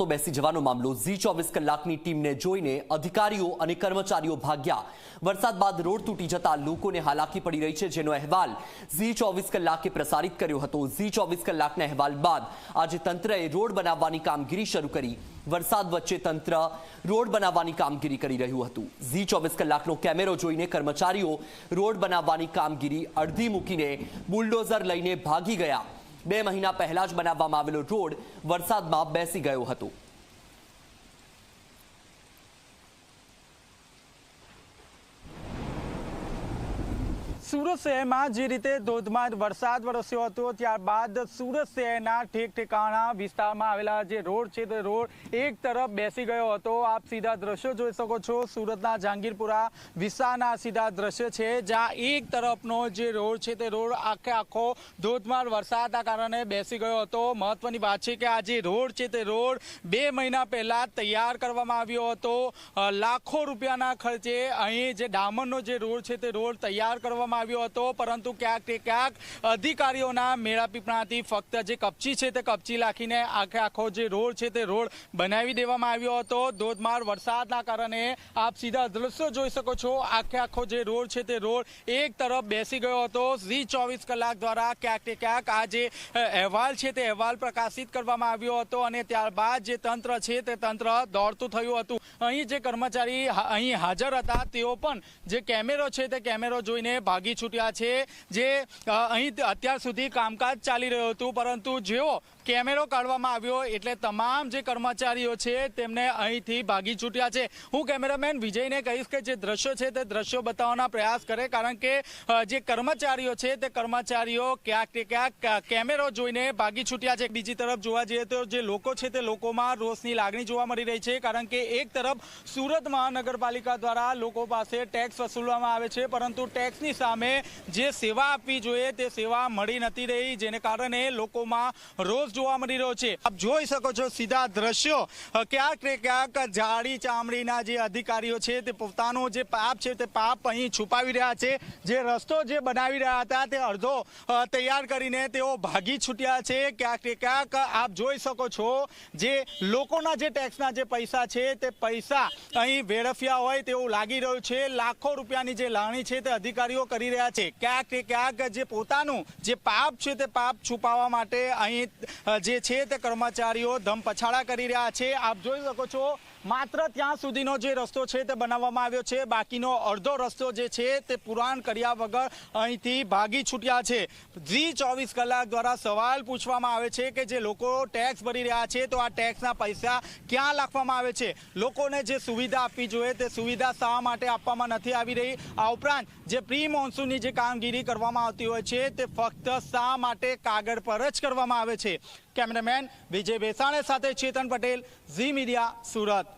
રસ્તો બેસી જવાનો મામલો. ઝી ચોવીસ કલાકની ટીમને જોઈને અધિકારીઓ અને કર્મચારીઓ ભાગ્યા. વરસાદ બાદ રોડ તૂટી જતા લોકોને હાલાકી પડી રહી છે, જેનો અહેવાલ ઝી ચોવીસ કલાકે પ્રસારિત કર્યો હતો. ઝી ચોવીસ કલાકના અહેવાલ બાદ આજે તંત્રએ રોડ બનાવવાની કામગીરી શરૂ કરી. વરસાદ વચ્ચે તંત્ર રોડ બનાવવાની કામગીરી કરી રહ્યું હતું. ઝી ચોવીસ કલાકનો કેમેરો જોઈને કર્મચારીઓ રોડ બનાવવાની કામગીરી અડધી મૂકીને બુલડોઝર લઈને ભાગી ગયા. બે મહિના પહેલા જ બનાવવામાં આવેલો રોડ વરસાદમાં બેસી ગયો હતો. સુરત શહેરમાં જે રીતે ધોધમાર વરસાદ વરસ્યો હતો, ત્યારબાદ સુરત શહેરના ઠેક ઠેકાણા વિસ્તારમાં આવેલા જે રોડ છે, તે રોડ એક તરફ બેસી ગયો હતો. આપ સીધા દ્રશ્યો જોઈ શકો છો. સુરતના જહાંગીરપુરા વિસ્તારના સીધા દ્રશ્ય છે, જ્યાં એક તરફનો જે રોડ છે, તે રોડ આખે આખો ધોધમાર વરસાદના કારણે બેસી ગયો હતો. મહત્વની વાત છે કે આ જે રોડ છે, તે રોડ બે મહિના પહેલાં તૈયાર કરવામાં આવ્યો હતો. લાખો રૂપિયાના ખર્ચે અહીં જે ડામરનો જે રોડ છે, તે રોડ તૈયાર કરવામાં આવ્યો હતો, પરંતુ ક્યાંક તે ક્યાંક અધિકારીઓના મેળાપીપણાથી ફક્ત જે કપચી છે તે કપચી લાખીને આખે આખો જે રોડ છે તે રોડ બનાવી દેવામાં આવ્યો હતો. ધોધમાર વરસાદના કારણે આપ સીધા દ્રશ્યો જોઈ શકો છો, આખે આખો જે રોડ છે તે રોડ એક તરફ બેસી ગયો હતો. ઝી ચોવીસ કલાક દ્વારા ક્યાંક તે ક્યાંક આ જે અહેવાલ છે તે અહેવાલ પ્રકાશિત કરવામાં આવ્યો હતો અને ત્યારબાદ જે તંત્ર છે તે તંત્ર દોડતું થયું હતું. અહીં જે કર્મચારી અહીં હાજર હતા, તેઓ પણ જે કેમેરો છે તે કેમેરો જોઈને ભાગી છૂટ્યા છે. જે અહીં અત્યાર સુધી કામકાજ ચાલી રહ્યું હતું પરંતુ જેઓ કેમેરો કાઢવામાં આવ્યો એટલે તમામ જે કર્મચારીઓ છે તેમને અહીંથી ભાગી છૂટ્યા છે. હું કેમેરામેન વિજયને કહીશ કે જે દ્રશ્યો છે તે દ્રશ્યો બતાવવાના પ્રયાસ કરે, કારણ કે જે કર્મચારીઓ છે તે કર્મચારીઓ ક્યાંક ને ક્યાંક કેમેરો જોઈને ભાગી છૂટ્યા છે. બીજી તરફ જોવા જઈએ તો જે લોકો છે તે લોકોમાં રોષની લાગણી જોવા મળી રહી છે, કારણ કે એક તરફ સુરત મહાનગરપાલિકા દ્વારા લોકો પાસે ટેક્સ વસૂલવામાં આવે છે, પરંતુ ટેક્સની સામે જે સેવા આપવી જોઈએ તે સેવા મળી નથી રહી, જેને કારણે લોકોમાં રોષ જોવા મળી રહ્યો છે. આપ જોઈ શકો છો સીધા દ્રશ્યો. ક્યાંક ને ક્યાંક જાડી ચામડીના જે અધિકારીઓ છે તે પોતાનો જે પાપ છે તે પાપ અહીં છુપાવી રહ્યા છે. જે રસ્તો જે બનાવી રહ્યા હતા તે અડધો તૈયાર કરીને તેઓ ભાગી છૂટ્યા છે. ક્યાંક ને ક્યાંક આપ જોઈ શકો છો જે લોકોના જે ટેક્સના જે પૈસા છે તે પૈસા અહીં વેડફ્યા હોય તેવું લાગી રહ્યું છે. લાખો રૂપિયાની જે લાણી છે તે અધિકારીઓ કરી રહ્યા છે. ક્યાંક ને ક્યાંક જે પોતાનું જે પાપ છે તે પાપ છુપાવવા માટે અહીં જે છે તે કર્મચારીઓ ધમ પછાડા કરી રહ્યા છે. આપ જોઈ શકો છો માત્ર ત્યાં સુધીનો જે રસ્તો છે તે બનાવવામાં આવ્યો છે. બાકીનો અડધો રસ્તો જે છે તે પુરાણ કર્યા વગર અહીંથી ભાગી છૂટ્યા છે. ઝી ચોવીસ કલાક દ્વારા સવાલ પૂછવામાં આવે છે કે જે લોકો ટેક્સ ભરી રહ્યા છે તો આ ટેક્સના પૈસા ક્યાં નાખવામાં આવે છે? લોકોને જે સુવિધા આપવી જોઈએ તે સુવિધા શા માટે આપવામાં નથી આવી રહી? આ ઉપરાંત જે પ્રી મોન્સૂનની જે કામગીરી કરવામાં આવતી હોય છે તે ફક્ત શા માટે કાગળ પર જ કરવામાં આવે છે? કેમેરામેન વિજય બેસાણે સાથે ચેતન પટેલ ઝી મીડિયા સુરત.